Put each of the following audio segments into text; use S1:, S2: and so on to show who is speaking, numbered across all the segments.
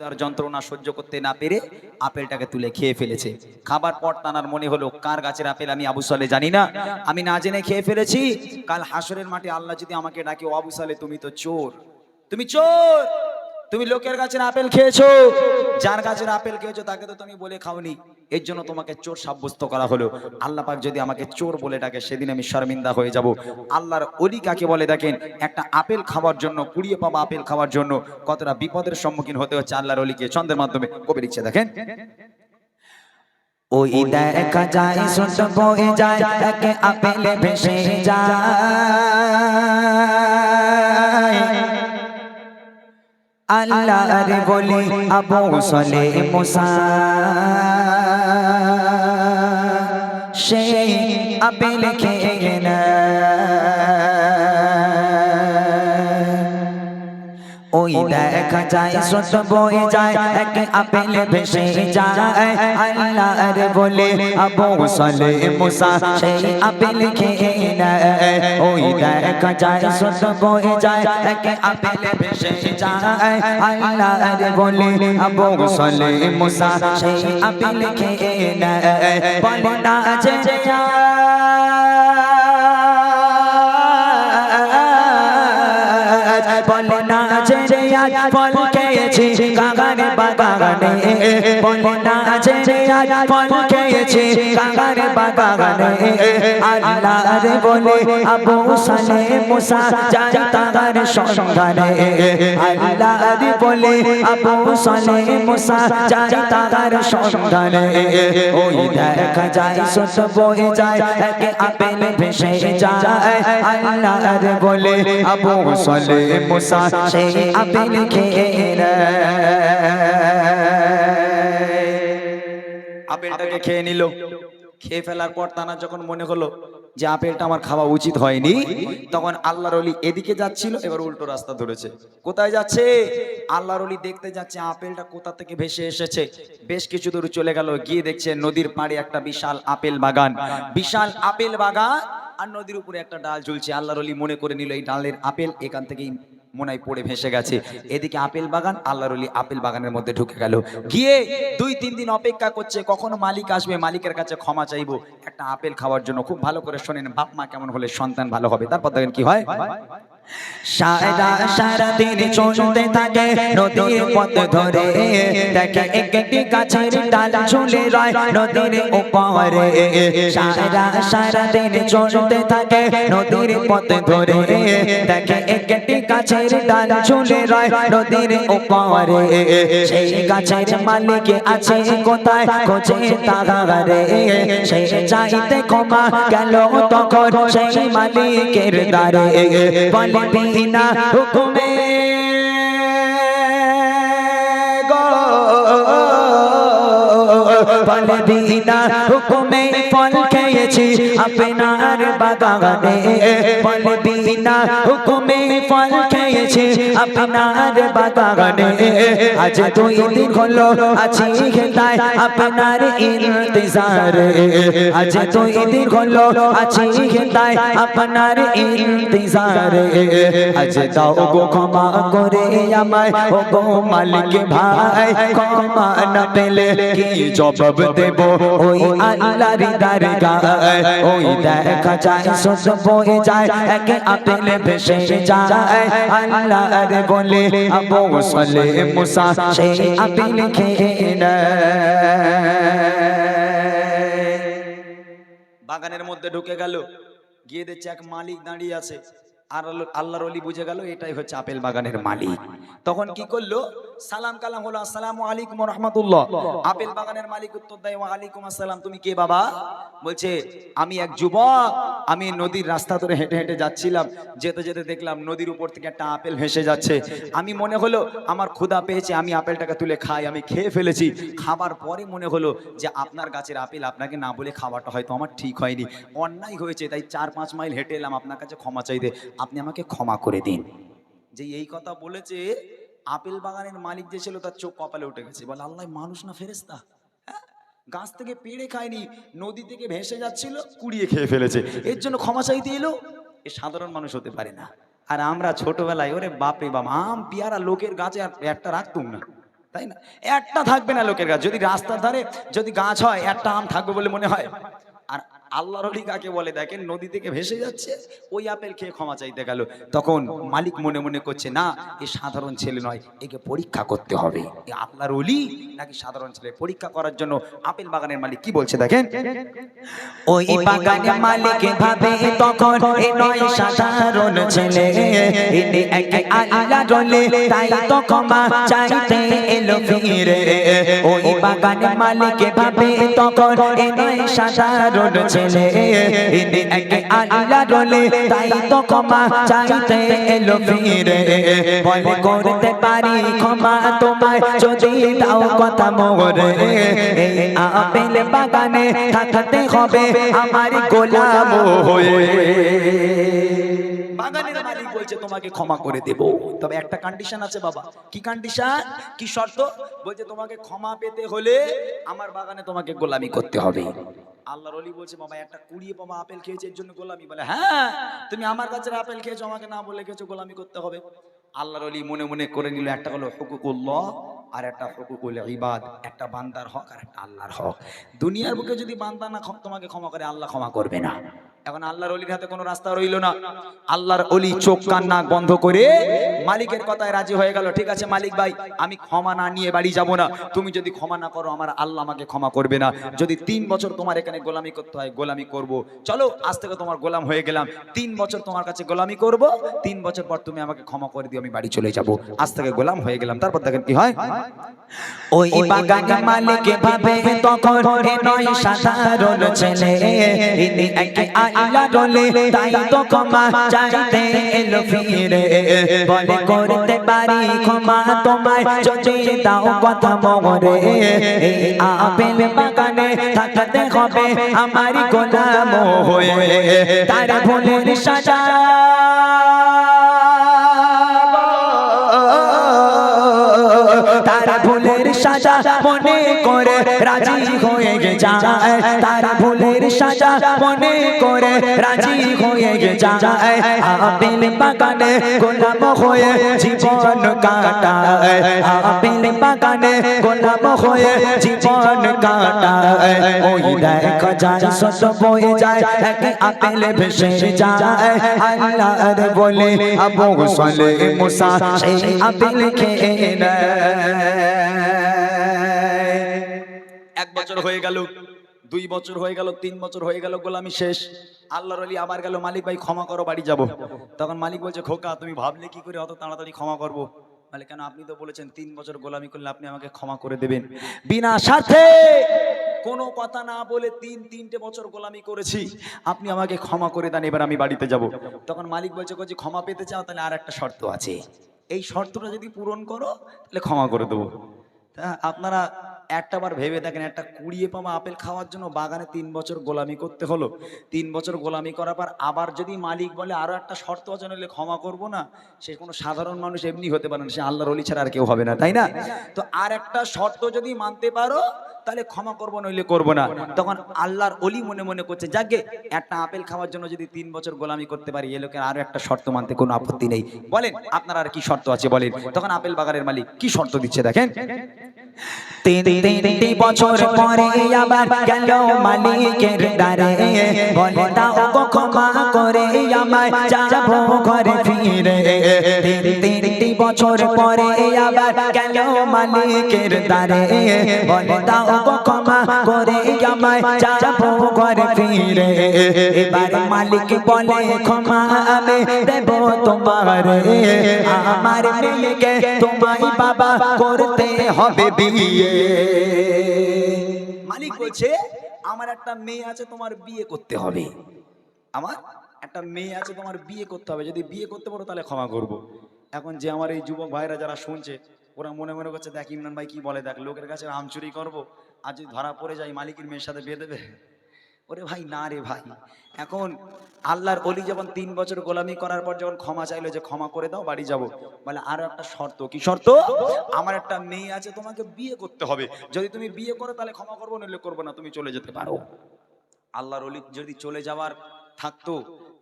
S1: তার যন্ত্রণা সহ্য করতে না পেরে আপেলটাকে তুলে খেয়ে ফেলেছে। খাবার পর তানার মনে হলো, কার গাছের আপেল আমি আবু সালে জানি না? আমি না জেনে খেয়ে ফেলেছি। কাল হাসরের মাঠে আল্লাহ যদি আমাকে ডাকে আবু সালে, তুমি তো চোর। তুমি চোর! তুমি লোকের গাছের আপেল খেয়েছো? যার গাছের আপেল খেয়েছো, তাকে তো তুমি বলে খাওনি। এর জন্য তোমাকে চোর সাব্যস্ত করা হলো। আল্লাহ পাক যদি আমাকে চোর বলে ডাকে, সেদিন আমি শর্মিন্দা হয়ে যাব। আল্লাহর অলি কাকে বলে দেখেন? একটা আপেল খাওয়ার জন্য, কুড়িয়ে পাওয়া আপেল খাওয়ার জন্য কতটা বিপদের সম্মুখীন হতে হচ্ছে আল্লাহর অলিকে ছন্দের মাধ্যমে কবি লিখছে, দেখেন।
S2: ওই দেখা যায় সুত বয়ে যায় একে আপেলে ভেসে যায়। আল্লাহ রে বলি আবু সলে মুসা। সেই আপেল খেয়ে না ওই দেখা যায় সুত বয়ে যায়, এক আপেল ভেসে যায়। আল্লাহ রে বলে, আবু সলে মুসা সেই আপেল খেয়ে নেয়। ওই দেখা যায় সুত বয়ে যায়, এক আপেল ভেসে যায়। আল্লাহ রে বলে, আবু সলে মুসা সেই আপেল খেয়ে নেয়। বলে যে বলে আজ ফল আছে কাগানে বাগানে বলে যে রে ফল খেয়েছি কাগানে বাগানে। আল্লাহ রে বলে, আবু সালে মুসা যায় তাগার সন্ধানে। আল্লাহ রে বলে, আবু সালে মুসা যায় তাগার সন্ধানে। ওই দেখা যায় সত বয়ে যায়, একে আপেল ভেসে যায়। আল্লাহ রে বলে, আবু সালে মুসা সেই আপেল খেয়ে
S1: আপেলটাকে খেয়ে নিল খেয়ে ফেলার পর তানা যখন মনে হলো যে আপেলটা আমার খাওয়া উচিত হয়নি তখন আল্লাহর অলি এদিকে যাচ্ছিল এবার উল্টো রাস্তা ধরেছে। কোথায় যাচ্ছে? আল্লাহর অলি দেখতে যাচ্ছে আপেলটা কোথা থেকে ভেসে এসেছে। বেশ কিছু দূর চলে গেল গিয়ে দেখছে নদীর পাড়ে একটা বিশাল আপেল বাগান। বিশাল আপেল বাগান আর নদীর উপরে একটা ডাল ঝুলছে। আল্লাহর অলি মনে করে নিল এই ডালের আপেল এখান থেকেই মনাই পড়ে ভেসে গেছে। এদিকে আপেল বাগান, আল্লাহর অলি আপেল বাগানের মধ্যে ঢুকে গেল। গিয়ে দুই, তিন দিন অপেক্ষা করছে, কখনো মালিক আসবে, মালিকের কাছে ক্ষমা চাইব। একটা আপেল খাওয়ার জন্য খুব ভালো করে শোনেন, বাপ মা কেমন হলে সন্তান ভালো হবে, তারপর দেখেন কি হয়?
S2: সারা দিন চলতে থাকে, নদীর পথ ধরে। দেখে একটি ধরে। দেখে একটি গাছের ডাল ঝুলে রয় নদীর উপরে সেই গাছের মালিক আছে কোথায়? খোঁজে তাগারে সেই চাইতে ক্ষমা গেল তখন সেই মালিকের দ্বারে। বলে বিনা হুকুমে বলে বিনা হুকুমে খেয়েছি আপনার বাগানে। ফল বিনা হুকুমে ফল খেয়েছি আপনার বাগানে। আজ দুই দিন হলো আছি খেতায় আপনার ইন্তজারে। আজ দুই দিন হলো আছি খেতায় আপনার ইন্তজারে। আজ দাও গো ক্ষমা করে আমায়, ও গো মালিক ভাই, ক্ষমা না পেলে কি জবাব দেব? ওই আল্লাহর দরগায়, ওই দেখা যায় সস বয়ে যায়, এক আপেল ভেসে যায়।
S1: বাগানের মধ্যে ঢুকে গেল। গিয়ে দেখছে এক মালিক দাঁড়িয়ে আছে। আর আল্লাহ- আল্লাহর অলি বুঝে গেল, এটাই হচ্ছে আপেল বাগানের মালিক। তখন কি করল? সালাম কালাম হলো, আসসালামু আলাইকুম রহমতুল্লাহ। আপেল বাগানের মালিক উত্তর দেয় ওয়ালাইকুম আসসালাম, তুমি কে বাবা? বলছে, আমি এক যুবক, আমি নদীর রাস্তা ধরে হেঁটে হেঁটে যাচ্ছিলাম, যেতে যেতে দেখলাম নদীর উপর থেকে একটা আপেল ভেসে যাচ্ছে। আমি মনে হলো, আমার ক্ষুধা পেয়েছে, আমি আপেলটাকে তুলে খাই, আমি খেয়ে ফেলেছি। খাবার পরে মনে হলো যে আপনার গাছের আপেল আপনাকে না বলে খাওয়াটা হয়তো আমার ঠিক হয়নি। অন্যায় হয়েছে, তাই চার পাঁচ মাইল হেঁটে এলাম, আপনার কাছে ক্ষমা চাইতে। আপনি আমাকে ক্ষমা করে দিন। যে এই কথা বলেছে আপেল বাগানের মালিক যে ছিল তার চোখ কপালে উঠে গেছে। বলে, আল্লাহ মানুষ না ফেরেস্তা হ্যাঁ? গাছ থেকে পেড়ে খায়নি, নদী থেকে ভেসে যাচ্ছিল, কুড়িয়ে খেয়ে ফেলেছে। এর জন্য ক্ষমা চাইতে এলো? এ সাধারণ মানুষ হতে পারে না। আর আমরা ছোটবেলায়, ওরে বাপরে বাপ, আম, পেয়ারা লোকের গাছে আর একটা রাখতুম না। তাই না? একটা থাকবে না লোকের গাছ। যদি রাস্তার ধারে যদি গাছ হয়, একটা আম থাকবে বলে মনে হয়। আর আল্লাহর অলি কাকে বলে দেখেন? নদী থেকে ভেসে যাচ্ছে, ওই আপেল খেয়ে ক্ষমা চাইতে গেল। তখন মালিক মনে মনে করছে, না, এ সাধারণ ছেলে নয়, একে পরীক্ষা করতে হবে। এ আল্লাহর অলি নাকি সাধারণ ছেলে? পরীক্ষা করার জন্য আপেল বাগানের মালিক কি বলছে দেখেন?
S2: ওই বাগানে মালিক ভাবে তখন এ নয় সাধারণ ছেলে। ইনি এক আল্লাহ রলে তাই তো ক্ষমা চাইতে এলো ফিরে। ওই বাগানে মালিক ভাবে তখন এ নয় সাধারণ ছেলে। ইনি এক আল্লাহ রলে তাই তো ক্ষমা চাইতে এলো ফিরে বলে করতে পারি ক্ষমা তোমায় যদি দাও কথা মোরে এই আপেল বাগানে থাকতে হবে আমার গোলাম হয়ে
S1: বাগানের মালিক বলছে তোমাকে ক্ষমা করে দেব। তবে একটা কন্ডিশন আছে বাবা। কি কন্ডিশন কি শর্ত? বলছে তোমাকে ক্ষমা পেতে হলে আমার বাগানে তোমাকে গোলামি করতে হবে। আল্লাহর অলি বলছে বাবা একটা কুড়িয়ে পামা আপেল খেয়েছে এর জন্য গোলামি। বলে হ্যাঁ তুমি আমার কাছের আপেল খেয়েছো আমাকে না বলে খেয়েছো গোলামি করতে হবে। আল্লাহর অলি মনে মনে করে নিল একটা হলো হুকুকুল্লাহ আর একটা হুকুকুল ইবাদ। একটা বান্দার হক আর একটা আল্লাহর হক। দুনিয়ার বুকে যদি বান্দা না তোমাকে ক্ষমা করে আল্লাহ ক্ষমা করবে না। এখন আল্লাহর অলির হাতে কোনো রাস্তা রইল না। আল্লাহর অলি চোখ কান্না বন্ধ করে মালিকের কথায় রাজি হয়ে গেল ঠিক আছে মালিক ভাই আমি ক্ষমা না নিয়ে বাড়ি যাব না। তুমি যদি ক্ষমা না করো আমার আল্লাহ আমাকে ক্ষমা করবে না। যদি তিন বছর তোমার এখানে গোলামি করতে হয় গোলামি করব। চলো আজ থেকে তোমার গোলাম হয়ে গেলাম। তিন বছর তোমার কাছে গোলামি করব তিন বছর পর তুমি আমাকে ক্ষমা করে দিও আমি বাড়ি চলে যাব। আজ থেকে গোলাম হয়ে গেলাম। তারপর দেখেন কি হয়?
S2: ওই বাগানে মালিক ভাবে তখন এ নয় সাধারণ ছেলে। ইনি এক আল্লাহ রলে তাই তো ক্ষমা চাইতে এলো ফিরে। বলে করতে পারি, ক্ষমা তোমায় যদি দাও কথা মরে এই আপেল বাগানে থাকতে হবে আমার গোলাম হয়ে। তার ভুলের সাজা। তার ভুলের সাজা মনে করে রাজি হয়ে গে যায়। তার ভুলের সাজা মনে করে রাজি হয়ে গে যায়। আপেল বাগানে গোলাম হয়ে জীবন কাটায়। আপেল বাগানে গোলাম হয়ে জীবন কাটায়। ওই দেখা যায় শত বয়ে যায়, এক আপেল ভেসে যায়। আল্লাহর বলে আবু সালে মুসা সেই আপেল খেয়ে নেয়।
S1: বছর হয়ে গেল, দুই বছর হয়ে গেল, তিন বছর হয়ে গেল, গোলামি শেষ। আল্লাহর আলী আবার গেল, মালিক ভাই ক্ষমা করো, বাড়ি যাব। তখন মালিক বলছে, খোকা, তুমি ভাবলে কি করে, অত তাড়াতাড়ি ক্ষমা করব? বলে, কেন আপনি তো বলেছেন, তিন বছর গোলামি করলে আপনি আমাকে ক্ষমা করে দেবেন। বিনা স্বার্থে কোনো কথা না বলে তিন, তিনটে বছর গোলামি করেছি, আপনি আমাকে ক্ষমা করে দেন, এবার আমি বাড়িতে যাব। তখন মালিক বলছে বলছি ক্ষমা পেতে চাও, তাহলে আর একটা শর্ত আছে। এই শর্তটা যদি পূরণ করো, তাহলে ক্ষমা করে দেবো। আপনারা একটা বার ভেবে দেখেন, একটা কুড়িয়ে পামা আপেল খাওয়ার জন্য বাগানে তিন বছর গোলামি করতে হলো। তিন বছর গোলামি করার পর আবার যদি মালিক বলে, আরও একটা শর্ত আছে, নইলে ক্ষমা করব না। সে কোনো সাধারণ মানুষ এমনি হতে পারে না, সে আল্লাহর অলি ছাড়া আর কেউ হবে না, তাই না? তো আর একটা শর্ত যদি মানতে পারো, তাহলে ক্ষমা করব, নইলে করব না। তখন আল্লাহর অলি মনে মনে করছে, যাকে একটা আপেল খাওয়ার জন্য যদি তিন বছর গোলামি করতে পারি, এ লোকের আরও একটা শর্ত মানতে কোনো আপত্তি নেই। বলেন, আপনার আর কি শর্ত আছে, বলেন। তখন আপেল বাগানের মালিক কি শর্ত দিচ্ছে দেখেন?
S2: তিন তিনটি বছর পরে আবার গেল মালিকের দ্বারে। বলে দাও গো ক্ষমা। করে আমায় যাব ঘরে ফিরে। তিন তিনটি বছর পরে আবার গেল মালিকের দ্বারে। বলে, দাও ক্ষমা করে আমায় যাব ঘরে ফিরে। এবার মালিক বলে, ক্ষমা আমি দেব তোমার। আমার মেয়েকে তোমায় বাবা করতে হবে বিয়ে।
S1: মালিক বলছে, আমার একটা মেয়ে আছে, তোমার বিয়ে করতে হবে। আমার একটা মেয়ে আছে তোমার বিয়ে করতে হবে। যদি বিয়ে করতে পারো তাহলে ক্ষমা করব। এখন যে আমার এই যুবক ভাইরা যারা শুনছে, ওরা মনে মনে করছে, দেখ ইমরান ভাই কি বলে? দেখ, লোকের কাছে আম চুরি করব। আর যদি ধরা পড়ে যায়, মালিকের মেয়ের সাথে বিয়ে দেবে? ওরে ভাই, না রে ভাই। এখন আল্লাহর অলি যখন তিন বছর গোলামি করার পর যখন ক্ষমা চাইলো যে, ক্ষমা করে দাও, বাড়ি যাব। বলে, আরও একটা শর্ত। কি শর্ত? আমার একটা মেয়ে আছে, তোমাকে বিয়ে করতে হবে। যদি তুমি বিয়ে করো তাহলে ক্ষমা করব, নইলে করব না, তুমি চলে যেতে পারো। আল্লাহর অলি যদি চলে যাওয়ার থাকতো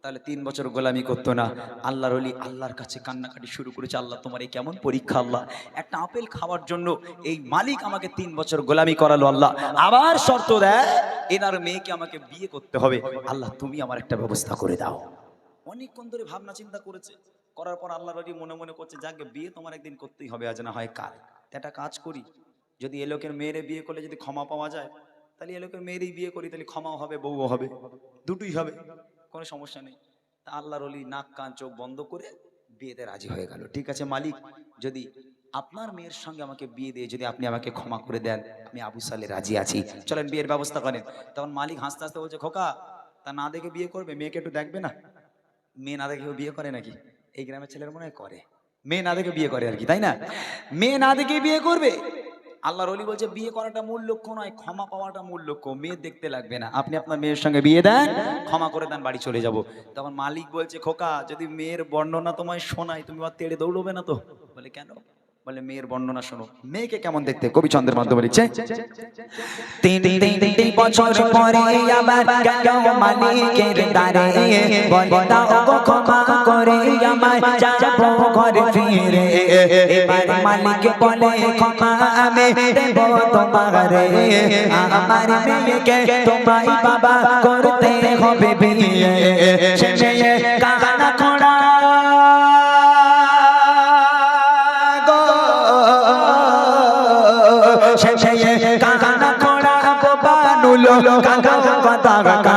S1: তাহলে তিন বছর গোলামি করতো না। আল্লাহর অলি আল্লাহর কাছে কান্নাকাটি শুরু করেছে, আল্লাহ, তোমার এই কেমন পরীক্ষা, আল্লাহ? একটা আপেল খাওয়ার জন্য এই মালিক আমাকে তিন বছর গোলামি করালো, আল্লাহ, আবার শর্ত দেয়, এনার মেয়েকে আমাকে বিয়ে করতে হবে। আল্লাহ, তুমি আমার একটা ব্যবস্থা করে দাও। অনেকক্ষণ ধরে ভাবনা চিন্তা করেছে। করার পর আল্লাহর অলি মনে মনে করছে, যাকে বিয়ে তোমার একদিন করতেই হবে, আজ না হয় কাল। একটা কাজ করি। যদি এ লোকের মেয়েরে বিয়ে করলে যদি ক্ষমা পাওয়া যায়, তাহলে এ লোকের মেয়েরই বিয়ে করি, তাহলে ক্ষমাও হবে, বউও হবে, দুটোই হবে। কোনো সমস্যা নেই। তা আল্লাহর অলি নাক, কান, চোখ বন্ধ করে বিয়েতে রাজি হয়ে গেল। ঠিক আছে, মালিক, যদি আপনার মেয়ের সঙ্গে আমাকে বিয়ে দিয়ে যদি আপনি আমাকে ক্ষমা করে দেন, আমি আবু সালে রাজি আছি। চলেন, বিয়ের ব্যবস্থা করেন তখন মালিক হাসতে হাসতে বলছে, খোকা, তা না দেখে বিয়ে করবে? মেয়েকে একটু দেখবে না? মেয়ে না দেখে বিয়ে করে নাকি? এই গ্রামের ছেলের মনে হয় করে। মেয়ে না দেখে বিয়ে করে আর কি, তাই না? মেয়ে না দেখে বিয়ে করবে? আল্লাহর অলি বলছে, বিয়ে করাটা মূল লক্ষ্য নয়, ক্ষমা পাওয়াটা মূল লক্ষ্য। মেয়ে দেখতে লাগবে না। আপনি আপনার মেয়ের সঙ্গে বিয়ে দেন, ক্ষমা করে দেন, বাড়ি চলে যাব। তখন মালিক বলছে, খোকা, যদি মেয়ের বর্ণনা তোমায় শোনাই তুমি আর তেড়ে দৌড়বে না তো? বলে, কেন? বলে, মেয়ের বর্ণনা শোনো। মেয়েকে কেমন দেখতে? কবি চন্দ্রের মাধ্যমে লিখছে,
S2: তিন বছর পরে আবার করে আমায় যাব ঘরে ফিরে। এবার মালিক বলে, ক্ষমা আমি দেব তোমারে। আমার মেয়েকে তোমায় বাবা করতে হবে বিয়ে। সে মেয়ে কানা খোড়া কানা খোড়া বানুলো কাকা কথা কাকা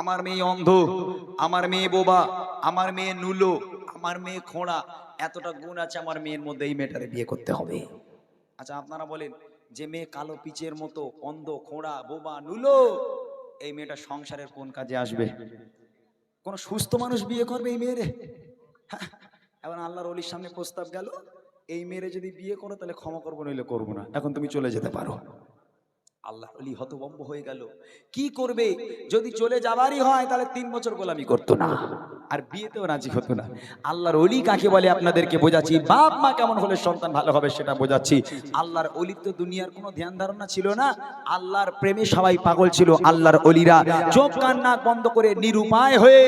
S1: আমার মেয়ে অন্ধ, আমার মেয়ে বোবা, আমার মেয়ে নুলো, আমার মেয়ে খোঁড়া, এতটা গুণ আছে আমার মেয়ের মধ্যে, এই মেয়েটারে বিয়ে করতে হবে। আচ্ছা আপনারা বলেন, যে মেয়ে কালো পিচের মতো, অন্ধ, খোঁড়া, বোবা, নুলো, এই মেয়েটা সংসারের কোন কাজে আসবে? কোন সুস্থ মানুষ বিয়ে করবে এই মেয়েরে? এখন আল্লাহর অলির সামনে প্রস্তাব গেল, এই মেয়েরে যদি বিয়ে করো, তাহলে ক্ষমা করব, নইলে করব না। এখন তুমি চলে যেতে পারো। আল্লাহ অলি হতভম্ব হয়ে গেল। কি করবে? যদি চলে যাবারই হয়, তাহলে তিন বছর গোলামি করতো না। আর বিয়েতেও রাজি হতো না। আল্লাহর অলি কাকে বলে আপনাদেরকে বোঝাচ্ছি? বাপ মা কেমন হলে সন্তান ভালো হবে সেটা বোঝাচ্ছি। আল্লাহর অলির তো দুনিয়ার কোনো ধ্যান ধারণা ছিল না। আল্লাহর প্রেমে সবাই পাগল ছিল আল্লাহর অলিরা চোখ কান্না বন্ধ করে নিরুপায় হয়ে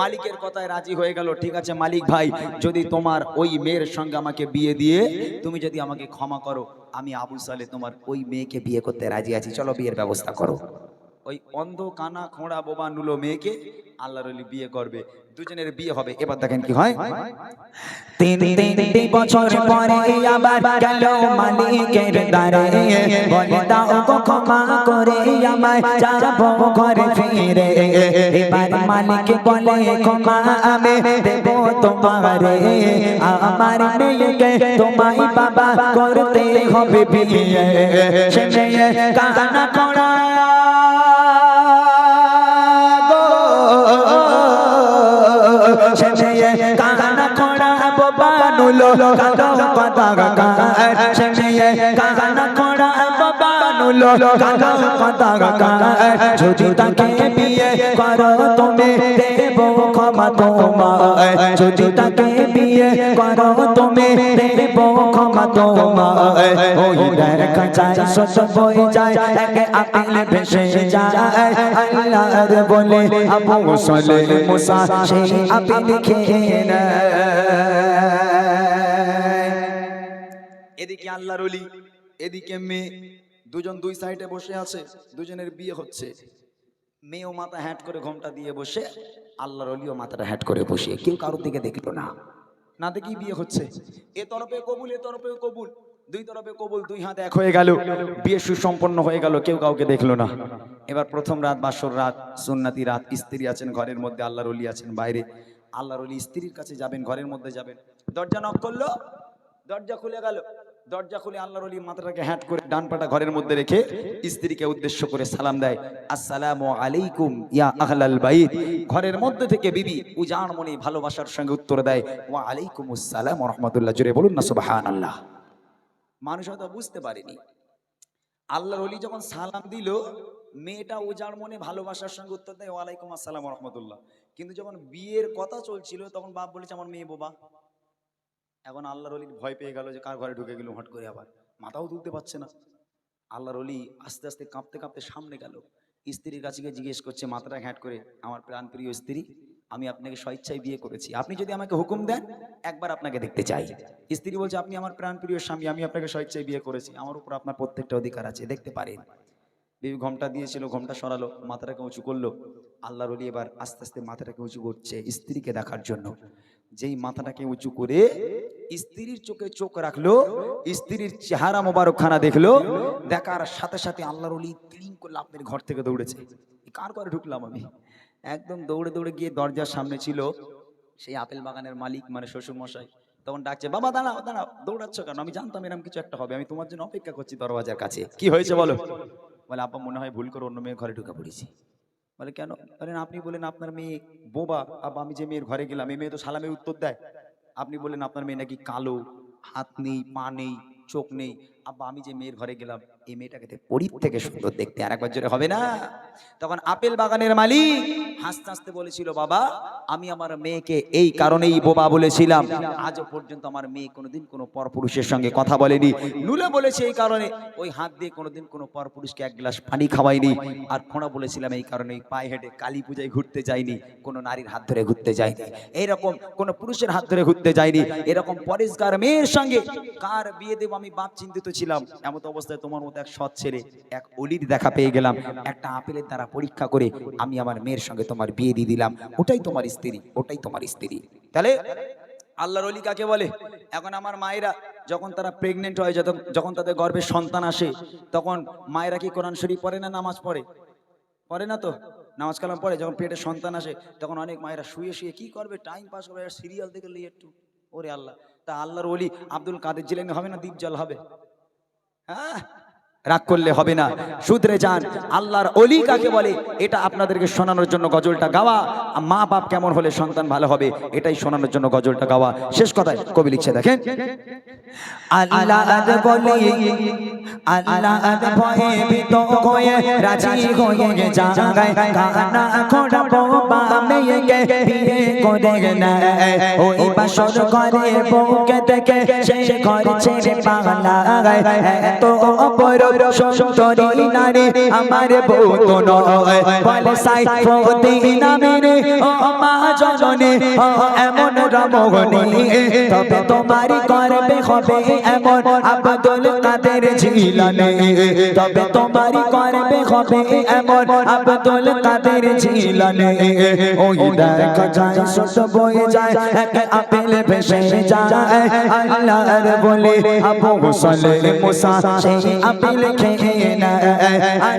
S1: মালিকের কথায় রাজি হয়ে গেল, ঠিক আছে মালিক ভাই, যদি তোমার ওই মেয়ের সঙ্গে আমাকে বিয়ে দিয়ে, তুমি যদি আমাকে ক্ষমা করো, আমি আবু সালে তোমার ওই মেয়েকে বিয়ে করতে রাজি আছি, চলো বিয়ের ব্যবস্থা করো। ওই অন্ধ কানা খোঁড়া বোবা নুলো মেয়েকে আল্লাহর অলি বিয়ে করবে। দুজনের বিয়ে হবে। এবার দেখেন কি হয়।
S2: তিন তিনটি বছর পরে আবার গেল মালিকের দ্বারে। বলে, দাও গো ক্ষমা করে আমায় যাব ঘরে ফিরে। এবার মালিক বলে, ক্ষমা আমি দেব তোমারে। আমার মেয়েকে তোমায় বাবা করতে হবে বিয়ে। কানা করা কাকা পাতা কাকা সে মেয়ে কানা করা বানুলো কাকা পাতা কাকা যদি তাকে বিয়ে করো তুমি দেব ক্ষমা তোমায় যদি তাকে বিয়ে করো তুমি দেব ক্ষমা তোমায় ওই দেখা যায় সস বয়ে যায় এক আপেল ভেসে যায় আল্লাহর বলে আবু সলে মুসা সেই আপেল খেয়ে নেয়
S1: এদিকে আল্লাহর অলি এদিকে মেয়ে দুজন দুই সাইডে বসে আছে দুজনের বিয়ে হচ্ছে। মেয়েও মাথা হ্যাট করে ঘোমটা দিয়ে বসে আল্লাহর অলিও মাথাটা হ্যাট করে বসে কেউ কারোর দিকে দেখল না। না দেখি বিয়ে হচ্ছে। এ তরফে কবুল এ তরফে কবুল। দুই তরফে কবুল দুই হাত এক হয়ে গেল। বিয়ে সুসম্পন্ন হয়ে গেল কেউ কাউকে দেখল না। এবার প্রথম রাত বাসর রাত সুন্নাতি রাত স্ত্রী আছেন ঘরের মধ্যে আল্লাহর অলি আছেন বাইরে। আল্লাহর অলি স্ত্রীর কাছে যাবেন ঘরের মধ্যে যাবেন। দরজা নক করল দরজা খুলে গেল। দরজা খুলে আল্লাহর ওলি মাথাটাকে হ্যাট করে ডান পাটা ঘরের মধ্যে রেখে স্ত্রীকে উদ্দেশ্য করে সালাম দেয়, আসসালামু আলাইকুম ইয়া আহলাল বাইত। ঘরের মধ্যে থেকে বিবি উজান মনে ভালোবাসার সঙ্গে উত্তর দেয়, ওয়া আলাইকুম আসসালাম রহমতুল্লাহ। জুড়ে বলুন না, সুবহানাল্লাহ। মানুষ হয়তো বুঝতে পারেনি। আল্লাহর ওলি যখন সালাম দিল, মেয়েটা উজাড় মনে ভালোবাসার সঙ্গে উত্তর দেয় ওয়ালাইকুম আসসালাম রহমতুল্লাহ। কিন্তু যখন বিয়ের কথা চলছিল, তখন বাপ বলেছে, আমার মেয়ে বোবা। এখন আল্লাহর অলির ভয় পেয়ে গেল যে কার ঘরে ঢুকে গেল হট করে আবার। মাথাও তুলতে পারছে না। আল্লাহর অলি আস্তে আস্তে কাঁপতে কাঁপতে সামনে গেল। স্ত্রীর কাছে গিয়ে জিজ্ঞেস করছে, মাথাটা ঘ্যাট করে, আমার প্রাণপ্রিয় স্ত্রী, আমি আপনাকে স্বেচ্ছায় বিয়ে করেছি। আপনি যদি আমাকে হুকুম দেন, একবার আপনাকে দেখতে চাই। স্ত্রী বলছে, আপনি আমার প্রাণপ্রিয় স্বামী, আমি আপনাকে স্বেচ্ছায় বিয়ে করেছি। আমার উপর আপনার প্রত্যেকটা অধিকার আছে, দেখতে পারেন। বিবি ঘমটা দিয়েছিল, ঘমটা সরালো, মাথাটাকে উঁচু করল। আল্লাহর অলি এবার আস্তে আস্তে মাথাটাকে উঁচু করছে স্ত্রীকে দেখার জন্য। যেই মাথাটাকে উঁচু করে স্ত্রীর চোখে চোখ রাখল, স্ত্রীর চেহারা মোবারকখানা দেখল, দেখার সাথে সাথে আল্লাহর আপনার ঘর থেকে দৌড়েছে। কার ঘরে ঢুকলাম আমি? একদম দৌড়ে দৌড়ে গিয়ে দরজার সামনে ছিল সেই আপেল বাগানের মালিক মানে শ্বশুর মশাই তখন ডাকছে, বাবা, দাঁড়াও দাঁড়াও, দৌড়াচ্ছ কেন? আমি জানতাম এরকম কিছু একটা হবে, আমি তোমার জন্য অপেক্ষা করছি দরওয়াজার কাছে। কি হয়েছে বলো? বলে আপা মনে হয় ভুল করে অন্য মেয়ে ঘরে ঢুকে পড়েছি। বলে, কেন? বলেন, আপনি বলেন আপনার মেয়ে বোবা আবার আমি যে মেয়ের ঘরে গেলাম এই মেয়ে তো সালামে উত্তর দেয়। আপনি বলেন, আপনার মেয়ে নাকি কালো, হাত নেই, পা নেই, চোখ নেই। আব্বা, আমি যে মেয়ের ঘরে গেলাম, এই মেয়েটাকে তো পরীর থেকে সুন্দর দেখতে আর একবার জোরে হবে না? তখন আপেল বাগানের মালিক হাসতে হাসতে বলেছিল, বাবা, আমি আমার মেয়েকে এই কারণেই বোবা বলেছিলাম। আজও পর্যন্ত আমার মেয়ে কোনোদিন কোনো পরপুরুষের সঙ্গে কথা বলেনি। নুলে বলেছে এই কারণে, ওই হাত দিয়ে কোনোদিন কোনো পরপুরুষকে এক গ্লাস পানি খাওয়াইনি। আর খোঁড়া বলেছিলাম এই কারণে, পায়ে হেঁটে কালী পূজায় ঘুরতে যাইনি, কোনো নারীর হাত ধরে ঘুরতে যায়নি এইরকম কোনো পুরুষের হাত ধরে ঘুরতে যায়নি এরকম পরিষ্কার মেয়ের সঙ্গে, কার বিয়ে দেবো আমি বাপ চিন্তিত ছিলাম এমন অবস্থায় তোমার মতো এক সৎ ছেলে, এক অলির দেখা পেয়ে গেলাম। একটা আপেলের দ্বারা পরীক্ষা করে আমি আমার মেয়ের সঙ্গে তোমার বিয়ে দিয়ে দিলাম। ওটাই তোমার স্ত্রী, ওটাই তোমার স্ত্রী। তাহলে আল্লাহর অলি কাকে বলে? এখন আমার মায়েরা যখন তারা প্রেগনেন্ট হয়, যখন তাদের গর্ভে সন্তান আসে, তখন মায়েরা কি কোরআন শরীফ পড়ে না নামাজ পড়ে? পড়ে না তো? নামাজ কালাম পড়ে, যখন পেটে সন্তান আসে, তখন অনেক মায়েরা শুয়ে শুয়ে কি করবে? টাইম পাস করবে সিরিয়াল দেখে লিয়ে একটু। ওরে আল্লাহ। তা আল্লাহর অলি আব্দুল কাদের জিলানি হবে না দ্বীপ জল হবে? হ্যাঁ রাগ করলে হবে না। শুধরে যান। আল্লাহর অলি কাকে বলে? এটা আপনাদেরকে শোনানোর জন্য গজলটা গাওয়া। মা বাপ কেমন হলে সন্তান ভালো হবে, এটাই শোনানোর জন্য গজলটা গাওয়া। শেষ কথায় কবি লিখছে, দেখেন।
S2: আল্লাহ বলে, আল্লাহ ভয়ে ভীত হয়ে রাজি হয়ে জাগায়। কানা খোড়া বোবা মেয়েকে বিয়ে করে নেয়। ওই বাসর ঘরে বউকে দেখে সে ঘর ছেড়ে পালায়। এত বড় সুন্দরী নারী, আমার বউ তো নয়। সাই ফতি নামে ও মা এমন রমণী। তবে তোমারই করবে হবে এমন আব্দুল কাদের জিলানি তবে তোমারই করবে হবে এমন আব্দুল কাদের জিলানি ওই দেখা যায়, ছোট বয়ে যায় আপেল ভেসে যায়। আল্লাহর বলে, আবু সালে মুসা আপেল খেয়ে নেয়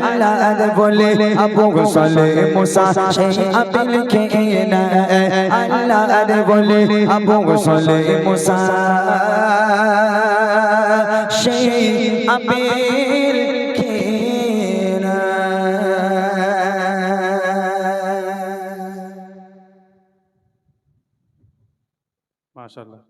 S2: আল্লাহর বলে আবু সালে মুসা সেই আপেল খেয়ে নেয় আল্লাহর বলে আবু সালে মুসা সেই নেয়
S3: মাশাল্লাহ